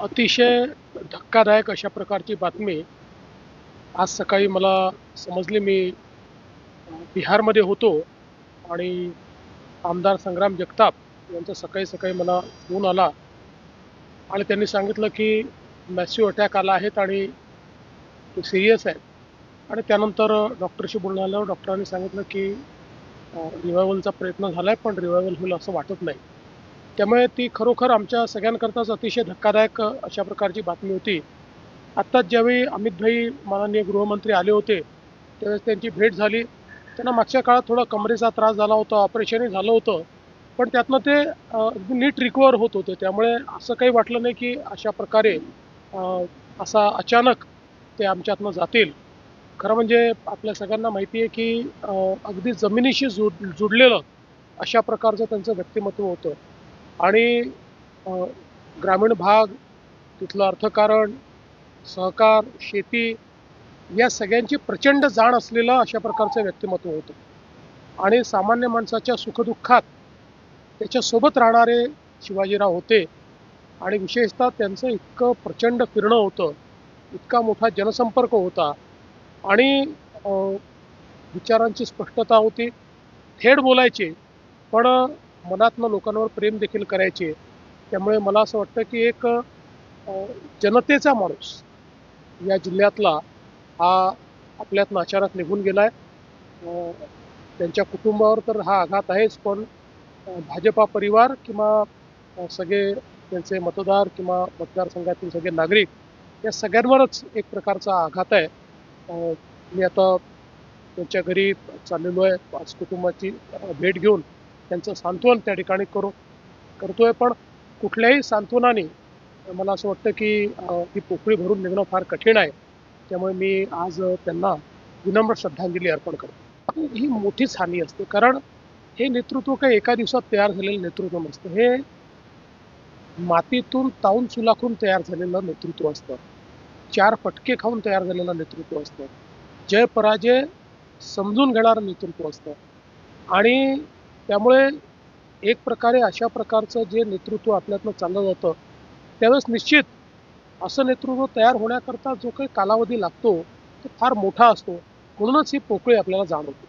अतिशय धक्कादायक अशा प्रकारची बातमी आज सकाळी मला समजली. मी बिहारमध्ये होतो आणि आमदार संग्राम जगताप यांचा सकाळी सकाळी मला फोन आला आणि त्यांनी सांगितलं की मॅसिव अटॅक आला आहेत आणि ते सिरियस आहेत आणि त्यानंतर डॉक्टरशी बोलणं आल्यावर डॉक्टरांनी सांगितलं की रिवायवलचा प्रयत्न झाला आहे पण रिवायवल होईल असं वाटत नाही. त्यामुळे ती खरोखर आमच्या सगळ्यांकरताच अतिशय धक्कादायक अशा प्रकारची बातमी होती. आत्ताच ज्यावेळी अमितभाई माननीय गृहमंत्री आले होते त्यावेळेस त्यांची भेट झाली. त्यांना मागच्या काळात थोडा कमरेचा त्रास झाला होता ऑपरेशनही झालं होतं. पण त्यातनं ते अगदी नीट रिकवर होत होते. त्यामुळे असं काही वाटलं नाही की अशा प्रकारे असा अचानक ते आमच्यातनं जातील. खरं म्हणजे आपल्या सगळ्यांना माहिती आहे की अगदी जमिनीशी जुड जुडलेलं अशा प्रकारचं त्यांचं व्यक्तिमत्व होतं. आणि ग्रामीण भाग तिथलं अर्थकारण सहकार शेती या सगळ्यांची प्रचंड जाण असलेलं अशा प्रकारचं व्यक्तिमत्व होतं. आणि सामान्य माणसाच्या सुखदुःखात त्याच्यासोबत राहणारे शिवाजीराव होते. आणि विशेषतः त्यांचं इतकं प्रचंड फिरणं होतं इतका मोठा जनसंपर्क होता. आणि विचारांची स्पष्टता होती. थेट बोलायचे पण मनातनं लोकांवर प्रेम देखील करायचे. त्यामुळे मला असं वाटतं की एक जनतेचा माणूस या जिल्ह्यातला हा आपल्यातनं अचानक निघून गेलाय. आहे त्यांच्या कुटुंबावर तर हा आघात आहेच पण भाजपा परिवार किंवा सगळे त्यांचे मतदार किंवा मतदारसंघातील सगळे नागरिक या सगळ्यांवरच एक प्रकारचा आघात आहे. मी आता त्यांच्या घरी चाललेलो आहे. पाच कुटुंबाची भेट घेऊन त्यांचं सांत्वन त्या ठिकाणी करू करतोय. पण कुठल्याही सांत्वनाने मला असं वाटतं की ही पोकळी भरून निघणं फार कठीण आहे. त्यामुळे मी आज त्यांना विनम्र श्रद्धांजली अर्पण करतो. ही मोठीच हानी असते. कारण हे नेतृत्व काही एका दिवसात तयार झालेलं नेतृत्व नसतं. हे मातीतून ताऊन सुलाखून तयार झालेलं नेतृत्व असतं. चार फटके खाऊन तयार झालेलं नेतृत्व असतं. जय पराजय समजून घेणारं नेतृत्व असतं. आणि त्यामुळे एक प्रकारे अशा प्रकारचं जे नेतृत्व आपल्यातनं चाललं जातं त्यावेळेस निश्चित असं नेतृत्व तयार होण्याकरता जो काही कालावधी लागतो तो फार मोठा असतो. म्हणूनच ही पोकळी आपल्याला जाणवते.